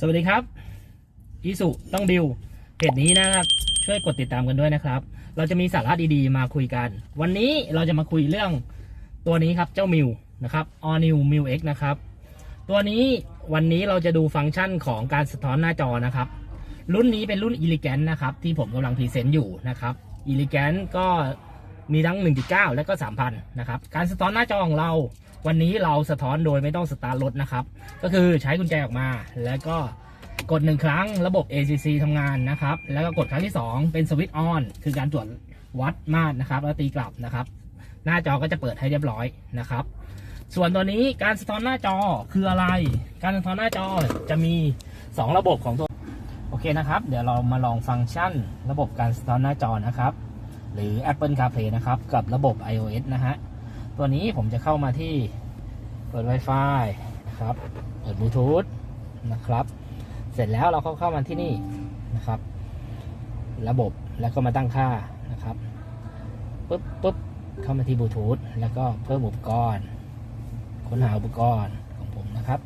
สวัสดีครับอีสุต้องดิวเพจนี้นะครับ ช่วยกดติดตามกันด้วยนะครับ เราจะมีสาระดีๆ มาคุยกัน วันนี้เราจะมาคุยเรื่องตัวนี้ครับเจ้ามิวนะครับ All New m i w X นะครับ ตัวนี้วันนี้เราจะดูฟังก์ชันของการสะท้อนหน้าจอนะครับ รุ่นนี้เป็นรุ่น Elegant นะครับ ที่ผมกำลังพรีเซนต์อยู่นะครับ Elegant ก็ มีทั้ง 1.9 และก็ 3,000 นะครับ การสะท้อนหน้าจอของเรา วันนี้เราสะท้อนโดยไม่ต้องสตาร์ทรถนะครับ ก็คือใช้กุญแจออกมา แล้วก็กดหนึ่งครั้งระบบ ACC ทำงานนะครับ แล้วก็กดครั้งที่ 2 เป็นสวิตช์ออน คือการตรวจวัดมาตรนะครับ แล้วตีกลับนะครับ หน้าจอก็จะเปิดให้เรียบร้อยนะครับ ส่วนตัวนี้การสะท้อนหน้าจอคืออะไร การสะท้อนหน้าจอจะมี 2 ระบบของตัว โอเคนะครับ เดี๋ยวเรามาลองฟังก์ชัน ระบบการสะท้อนหน้าจอนะครับ หรือ Apple CarPlay นะครับ กับระบบ iOS นะฮะ ตัวนี้ผมจะเข้ามาที่เปิด Wi-Fi นะครับ เปิดบลูทูธนะครับ เสร็จแล้วเราก็เข้ามาที่นี่นะครับ ระบบแล้วก็มาตั้งค่านะครับปุ๊บปุ๊บเข้ามาที่บลูทูธแล้วก็เพิ่มอุปกรณ์ ค้นหาอุปกรณ์ของผมนะครับ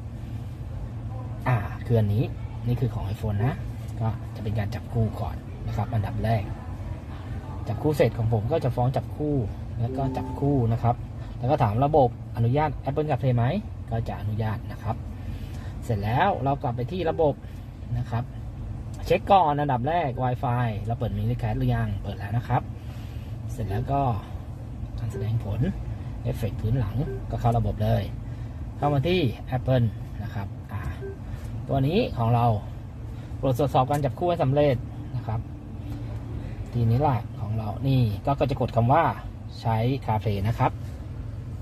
อ่าคืออันนี้นี่คือของ iPhone นะ ก็จะเป็นการจับคู่ก่อนนะครับ อันดับแรก จับคู่เสร็จของผมก็จะฟ้องจับคู่แล้วก็จับคู่นะครับ แล้วก็ถามระบบอนุญาต Apple CarPlay ไหมก็จะอนุญาตนะครับ เสร็จแล้วเรากลับไปที่ระบบนะครับ เช็คก่อนอันดับแรก Wi-Fi เราเปิดมินิแคสหรือยังเปิดแล้วนะครับ เสร็จแล้วก็การแสดงผลเอฟเฟกต์พื้นหลังก็เข้าระบบเลย เข้ามาที่ Apple นะครับตัวนี้ของเราตรวจสอบการจับคู่ให้สำเร็จนะครับ ทีนี้แหละ ของเรา นี่ก็ก็จะกดคำว่าใช้ CarPlay นะครับ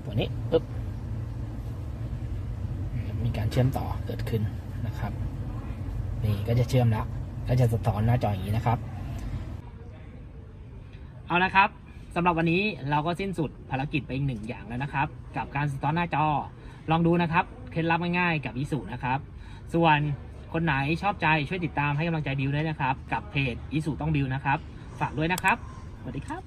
ตัวนี้ปึ๊บมีการเชื่อมต่อเกิดขึ้นนะครับ นี่ก็จะเชื่อมแล้ว ก็จะสะท้อนหน้าจออย่างนี้นะครับ เอาละครับสำหรับวันนี้เราก็สิ้นสุดภารกิจไปอีกหนึ่งอย่างแล้วนะครับ กับการสะท้อนหน้าจอ ลองดูนะครับเคล็ดลับง่ายๆกับอิสุนะครับ ส่วนคนไหนชอบใจช่วยติดตามให้กำลังใจบิวด้วยนะครับ กับเพจอิสุต้องบิวนะครับ ฝากด้วยนะครับ สวัสดีครับ